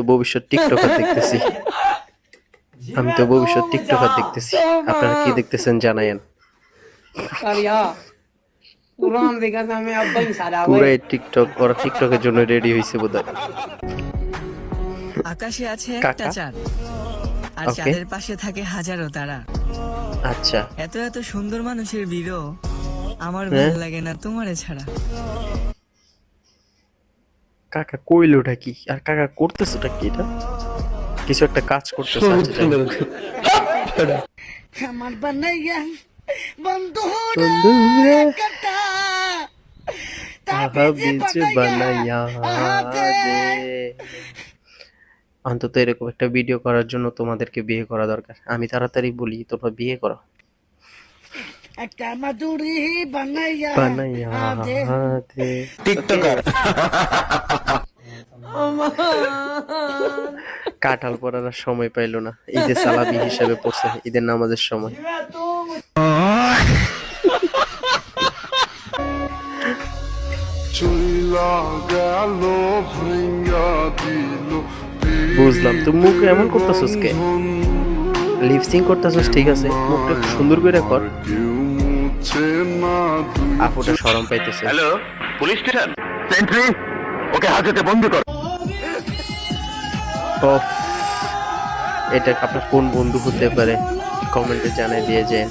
তো ভবিষ্যৎ টিকটকার দেখতেছি। আমি তো ভবিষ্যৎ টিকটকার দেখতেছি। আপনারা কি দেখতেছেন জানায়েন। পুরাই টিকটক ওরা টিকটকের জন্য রেডি হয়েছে বোধহয়। আকাশে আছে একটা চাঁদ আর চাঁদের পাশে থাকে হাজারো তারা। আচ্ছা। এত এত সুন্দর মানুষের বিরহ আমার হ্যাঁ? ভালো লাগে না তোমারে ছাড়া। কাকা কইলোটা কি? আর কাকা করতেছেটা কি এটা? কিছু একটা কাজ করতেছে আচ্ছা। আমার বানাইয়া বন্ধু বন্ধুরে কাটা অন্তত এরকম একটা ভিডিও করার জন্য তোমাদেরকে বিয়ে করা দরকার। আমি তাড়াতাড়ি বলি তোমরা বিয়ে করো। একটা মাদুরি বানাইয়া বানাইয়া দে। দে। কাঁঠাল পড়ার আর সময় পাইলো না। ঈদের সালাবি হিসাবে পড়ছে ঈদের নামাজের সময়। বুঝলাম তো মুখ এমন করতেছস কে? লিপসিং করতেছস ঠিক আছে। মুখটা সুন্দর করে কর। আপুটা শরম পাইতেছে। Hello police station? সেন্ট্রি ওকে হাজতে বন্দি কর। অফ এটা আপনার কোন বন্ধু হতে পারে? কমেন্টে জানাই দিয়ে যেন।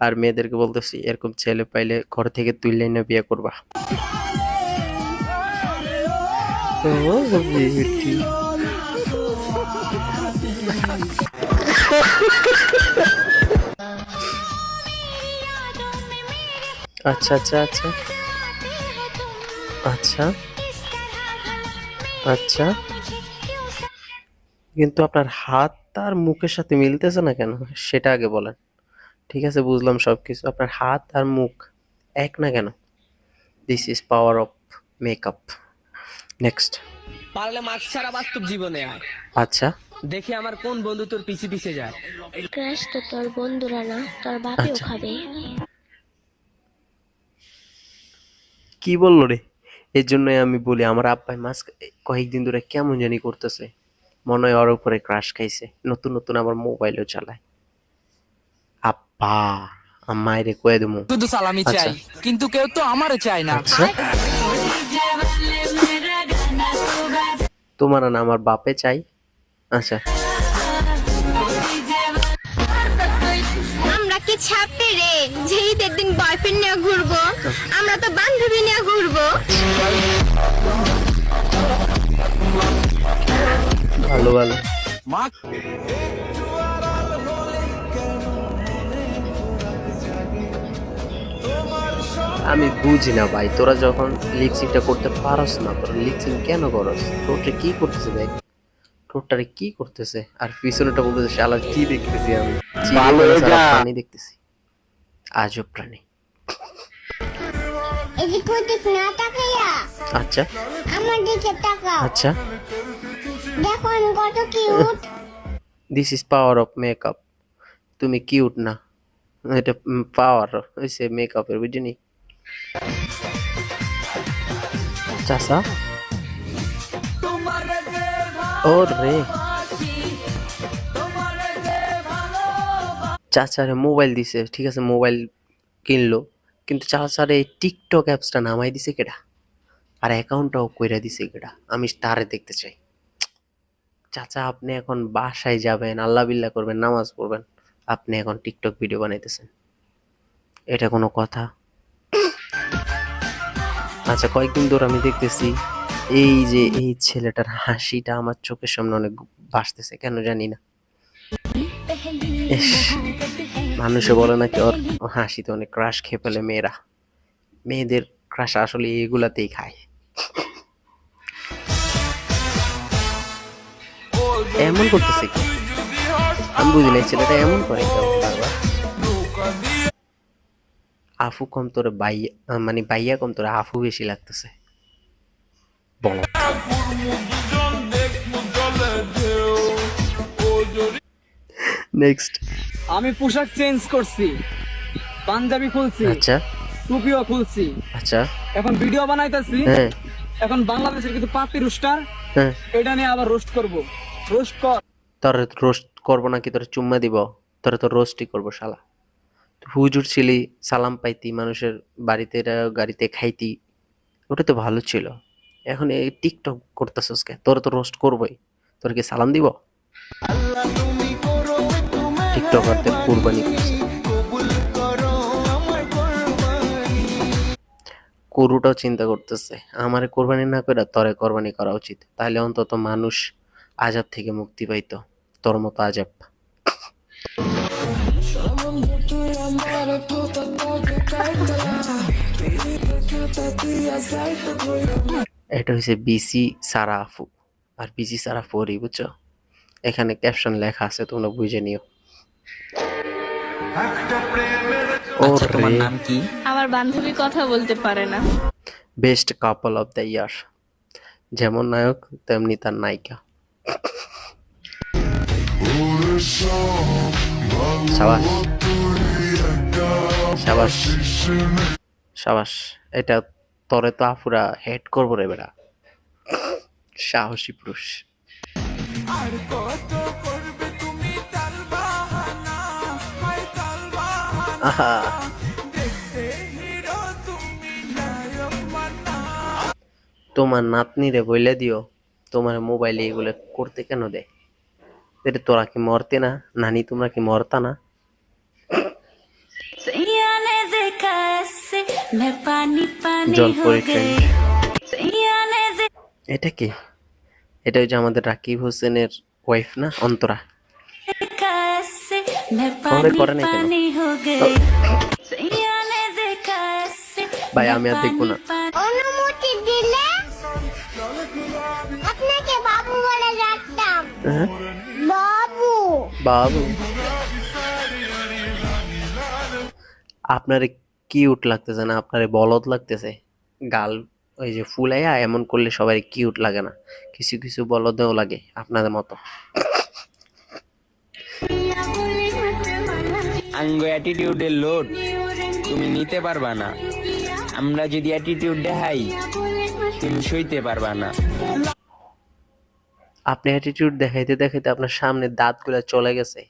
আর মেয়েদেরকে বলতেছি এরকম ছেলে পাইলে ঘর থেকে তুললেই না বিয়ে করবা। ও আচ্ছা আচ্ছা আচ্ছা। আচ্ছা। আচ্ছা। কিন্তু আপনার হাত আর মুখের সাথে মিলতেছে না কেন? সেটা আগে বলেন। ঠিক আছে বুঝলাম সব কিছু আপনার হাত আর মুখ এক না কেন? This is power of makeup next পারলে মাছ ছাড়া বাস্তব জীবনে আয়। আচ্ছা। দেখি আমার কোন বন্ধু তোর পিছে পিছে যায়। ক্রাশ তো তোর বন্ধুরা না তোর বাপেও আচ্ছা। খাবে। কি বলল রে? এর জন্যই আমি বলি আমার আব্বাই মাস কয়েকদিন ধরে কেমন জানি করতেছে। মনে হয় ওর উপরে ক্রাশ খাইছে। নতুন নতুন আবার মোবাইলও চালায়। আব্বা মায়েরে কয়ে দেবো। শুধু সালামি আচ্ছা। চাই কিন্তু কেউ তো আমারে চায় না। আচ্ছা। তোমার না আমার বাপে চাই। আচ্ছা। ছাপে রে। যে ঈদের বয়ফ্রেন্ড নিয়ে ঘুরবো আমরা তো বান্ধবী নিয়ে ঘুরবো। ভালো ভালো। আমি বুঝি না ভাই তোরা যখন লিপসিংটা করতে পারস না তোরা লিপসিং কেন করস? ঠোঁটে কি করতেছে দেখ। ঠোঁটটারে কি করতেছে? আর পিছনেটা বলতেছে শালা কি দেখতেছি আমি? প্রাণী দেখতেছি। আজব প্রাণী। আচ্ছা। আমার দিকে তাকাও। আচ্ছা। দেখো আমি কত cute this is power of makeup তুমি কিউট না। এটা পাওয়ার হয়েছে মেকআপের বুঝিনি? চাষা ও রে চাচারে মোবাইল দিছে, ঠিক আছে, মোবাইল কিনলো, কিন্তু চাচারে টিকটক অ্যাপসটা নামাই দিছে কেডা? আর অ্যাকাউন্টটাও কইরা দিছে কেডা? আমি তারে দেখতে চাই। চাচা, আপনি এখন বাসায় যাবেন, আল্লাহ বিল্লাহ করবেন, নামাজ পড়বেন, আপনি এখন টিকটক ভিডিও বানাইতেছেন। এটা কোনো কথা? আচ্ছা কয়েকদিন ধরে আমি দেখতেছি এই যে এই ছেলেটার হাসিটা আমার চোখের সামনে অনেক ভাসতেছে কেন জানি না। মানুষে বলে নাকি ওর হাসিতে অনেক ক্রাশ খেয়ে ফেলে মেয়েরা। মেয়েদের ক্রাশ আসলে এগুলাতেই খায়। এমন করতেছে কি? আমি বুঝি না ছেলেটা এমন করে আফু কম তোর বাইয়া মানে বাইয়া কম তোর আফু বেশি লাগতেছে। বলো। নেক্সট আমি পোশাক চেঞ্জ করছি পাঞ্জাবি খুলছি আচ্ছা। টুপিও খুলছি। আচ্ছা। এখন ভিডিও বানাইতেছি হ্যাঁ। এখন বাংলাদেশের কিছু পাপি রুস্টার হ্যাঁ। এটা নিয়ে আবার রোস্ট করব। রোস্ট কর। তোর রোস্ট করব নাকি? তোর চুম্মা দিব। তোরা তো রোস্টই করব শালা। হুজুর ছিলি সালাম পাইতি মানুষের বাড়িতে গাড়িতে খাইতি। ওটা তো ভালো ছিল। এখন এই টিকটক করতেছস কে তোর তো রোস্ট করবই। তোর কি সালাম দিব? টিকটকারদের কুরবানি করছে। চিন্তা করতেছে, আমারে কোরবানি না করে তরে কোরবানি করা উচিত। তাহলে অন্তত মানুষ আজাব থেকে মুক্তি পাইতো। তোর মতো আজাব এটা হচ্ছে বিসি সারাফু আর বিসি সারাফু ওরই বুঝছ? এখানে ক্যাপশন লেখা আছে তোমরা বুঝে নিও। কি? আমার বান্ধবী কথা বলতে পারে না। Best couple of the year যেমন নায়ক তেমনি তার নায়িকা। সাবাস। সাবাস। সাবাস এটা তরে তো আফুরা হেড করব রে বেড়া। সাহসী পুরুষ। আহা। তোমার নাতনিরে বইলে দিও তোমার মোবাইলে এগুলো করতে কেন দেয় এটা তোরা কি মরতে না? নানি তোমরা কি মরতা না? জল এটা কি? এটা ওই যে আমাদের রাকিব হোসেনের ওয়াইফ না? অন্তরা। করে কেন? ভাই আমি আর দেখব না। অনুমতি দিলে আপনাকে বাবু বলে ডাকতাম। হ্যাঁ? বাবু। বাবু। আপনারে কিউট লাগতেছে না আপনারে বলদ লাগতেছে। গাল ওই যে ফুলাইয়া এমন করলে সবাই কিউট লাগে না। কিছু কিছু বলদেও লাগে আপনাদের মতো। আঙ্গ অ্যাটিটিউডের লোড তুমি নিতে পারবা না। আমরা যদি অ্যাটিটিউড দেখাই তুমি সইতে পারবা না। আপনি অ্যাটিটিউড দেখাইতে দেখাইতে আপনার সামনে দাঁতগুলো চলে গেছে।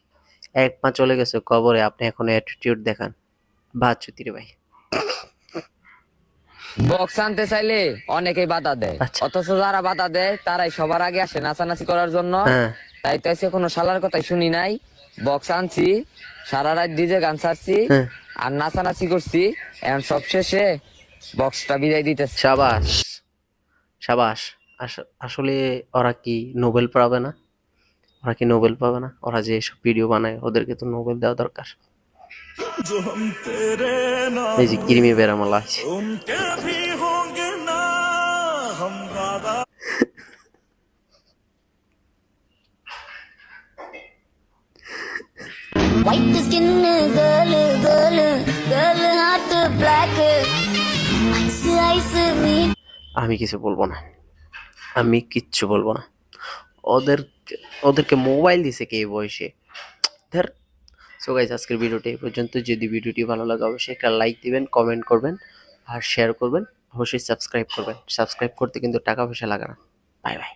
এক পা চলে গেছে কবরে আপনি এখন অ্যাটিটিউড দেখান। বাচ্চুতির ভাই বক্স আনতে চাইলে অনেকেই বাধা দেয়। আচ্ছা। অথচ যারা বাধা দেয় তারাই সবার আগে আসে নাচানাচি করার জন্য। হ্যাঁ। তাই তো আজকে কোনো শালার কথাই শুনি নাই। বক্স আনছি সারা রাত ডিজে গান ছাড়ছি হ্যাঁ। আর নাচানাচি করছি। এখন সব শেষে বক্সটা বিদায় দিতেছে। সাবাস। সাবাস। আসলে ওরা কি নোবেল পাবে না? ওরা কি নোবেল পাবে না? ওরা যে সব ভিডিও বানায় ওদেরকে তো নোবেল দেওয়া দরকার। এই যে কৃমি বেরামলা আছে White skin girl, girl, girl heart black. Ice, ice, me. আমি কিছু বলব না আমি কিচ্ছু বলব না ওদের ওদেরকে মোবাইল দিছে কে বয়সে ধর সো গাইজ আজকের ভিডিওটি এই পর্যন্ত। যদি ভিডিওটি ভালো লাগে, অবশ্যই একটা লাইক দিবেন কমেন্ট করবেন আর শেয়ার করবেন। অবশ্যই সাবস্ক্রাইব করবেন। সাবস্ক্রাইব করতে কিন্তু টাকা পয়সা লাগে না। Bye bye